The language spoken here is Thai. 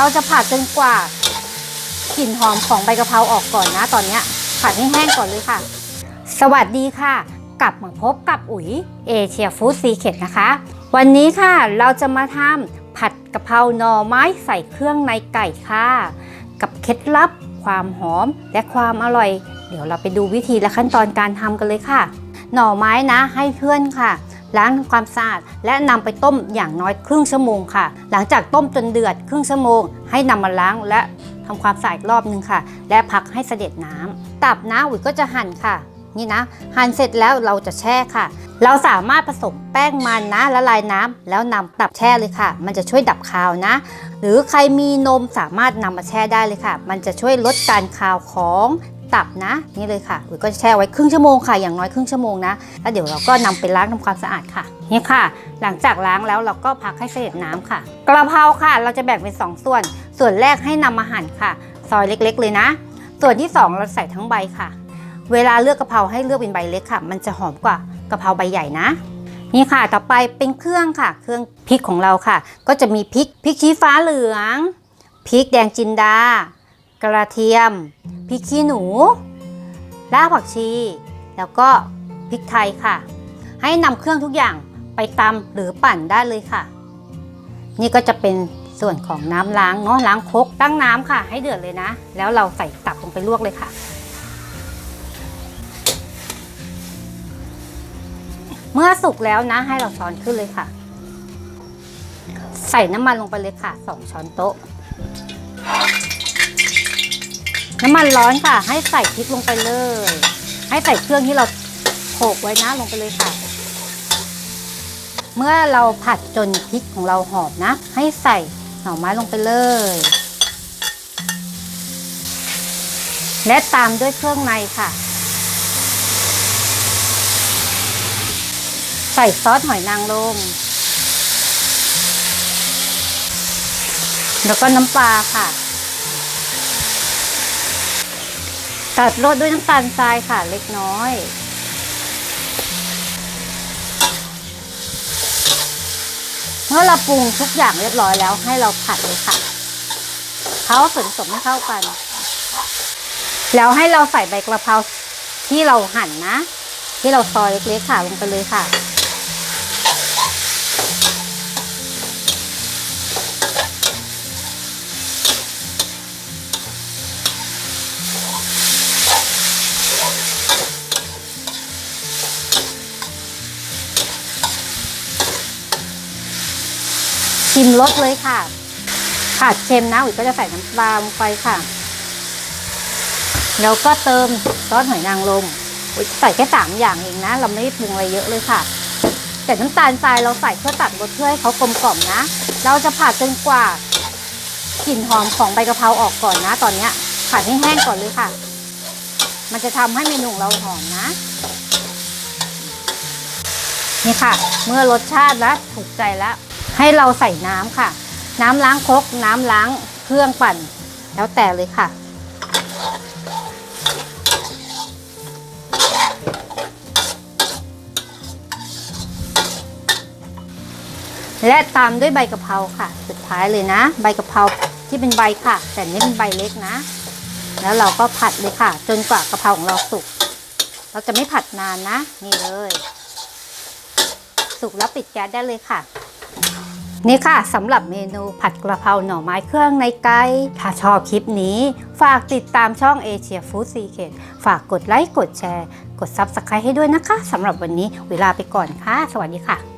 เราจะผัดจนกว่ากลิ่นหอมของใบกะเพราออกก่อนนะ ตอนนี้ผัดให้แห้งก่อนเลยค่ะ สวัสดีค่ะ กลับมาพบกับอุ๋ยเอเชียฟู้ดซีเคทนะคะ วันนี้ค่ะเราจะมาทำผัดกะเพราหน่อไม้ใส่เครื่องในไก่ค่ะ กับเคล็ดลับความหอมและความอร่อย เดี๋ยวเราไปดูวิธีและขั้นตอนการทำกันเลยค่ะ หน่อไม้นะให้เพื่อนค่ะ ล้างทำความสะอาดและนำไปต้มอย่างน้อยครึ่งชั่วโมงค่ะ หลังจากต้มจนเดือดครึ่งชั่วโมง ให้นำมาล้างและทำความสะอาดอีกรอบนึงค่ะ และพักให้เสด็จน้ำตับนะอุ๋ยก็จะหั่นค่ะ นี่นะ หั่นเสร็จแล้วเราจะแช่ค่ะ เราสามารถผสมแป้งมันนะละลายน้ำแล้วนำตับแช่เลยค่ะ มันจะช่วยดับคาวนะ หรือใครมีนมสามารถนำมาแช่ได้เลยค่ะ มันจะช่วยลดการคาวของ ตับนะนี่เลยค่ะอุ๋ยก็แช่ไว้ครึ่งชั่วโมงค่ะอย่างน้อยครึ่งชั่วโมงนะแล้วเดี๋ยวเราก็นำไปล้างทำความสะอาดค่ะนี่ค่ะ หลังจากล้างแล้วเราก็พักให้เสด็จน้ำค่ะกระเพราค่ะ เราจะแบ่งเป็น 2 ส่วน ส่วนแรกให้นำมาหั่นค่ะ ซอยเล็กๆ เลยนะ ส่วนที่ 2 เราใส่ทั้งใบค่ะ เวลาเลือกกระเพราให้เลือกเป็นใบเล็กค่ะ มันจะหอมกว่ากระเพราใบใหญ่นะนี่ค่ะ ต่อไปเป็นเครื่องค่ะ เครื่องพริกของเราค่ะ ก็จะมีพริกพริกชี้ฟ้าเหลือง พริกแดงจินดา กระเทียม พริกขี้หนู รากผักชี แล้วก็พริกไทยค่ะ ให้นำเครื่องทุกอย่างไปตำหรือปั่นได้เลยค่ะ นี่ก็จะเป็นส่วนของน้ำล้างเนาะล้างคกตั้งน้ำค่ะ ให้เดือดเลยนะ แล้วเราใส่ตับลงไปลวกเลยค่ะ เมื่อสุกแล้วนะ ให้เราช้อนขึ้นเลยค่ะ ใส่น้ำมันลงไปเลยค่ะ2ช้อนโต๊ะ น้ำมันร้อนค่ะ ให้ใส่พริกลงไปเลย ให้ใส่เครื่องที่เราโขลกไว้นะลงไปเลยค่ะ เมื่อเราผัดจนพริกของเราหอมนะ ให้ใส่หน่อไม้ลงไปเลย และตามด้วยเครื่องในค่ะ ใส่ซอสหอยนางรมแล้วก็น้ำปลาค่ะ ตัดรสด้วยน้ำตาลทรายค่ะเล็กน้อย เมื่อเราปรุงทุกอย่างเรียบร้อยแล้วให้เราผัดเลยค่ะเขาส่วนผสมให้เข้ากัน แล้วให้เราใส่ใบกระเพราที่เราหั่นนะ ที่เราซอยเล็กๆค่ะลงไปเลยค่ะ ชิมรสเลยค่ะ ขาดเค็มนะอุ๋ยก็จะใส่น้ำปลาลงไปค่ะ แล้วก็เติมซอสหอยนางรมอุ๋ยใส่แค่สามอย่างเองนะ เราไม่ได้ปรุงอะไรเยอะเลยค่ะ แต่น้ำตาลทรายเราใส่เพื่อตัดรสเพื่อให้เขากลมกล่อมนะ เราจะผัดจนกว่ากลิ่นหอมของใบกะเพราออกก่อนนะ ตอนเนี้ยผัดให้แห้งก่อนเลยค่ะ มันจะทำให้เมนูเราหอมนะนี่ค่ะ เมื่อรสชาติแล้วถูกใจแล้ว ให้เราใส่น้ำค่ะ น้ำล้างครกน้ำล้างเครื่องปั่น แล้วแต่เลยค่ะ และตามด้วยใบกะเพราค่ะ สุดท้ายเลยนะ ใบกะเพราที่เป็นใบค่ะ แต่นี่เป็นใบเล็กนะ แล้วเราก็ผัดเลยค่ะ จนกว่ากะเพราของเราสุก เราจะไม่ผัดนานนะ นี่เลย สุกแล้วปิดแก๊สได้เลยค่ะ นี่ค่ะสำหรับเมนูผัดกระเพราหน่อไม้เครื่องในไก่ถ้าชอบคลิปนี้ ฝากติดตามช่องเอเชียฟู้ดซีเคทฝากกดไลค์กดแชร์ กด Subscribe ให้ด้วยนะคะสำหรับวันนี้เวลาไปก่อนค่ะ สวัสดีค่ะ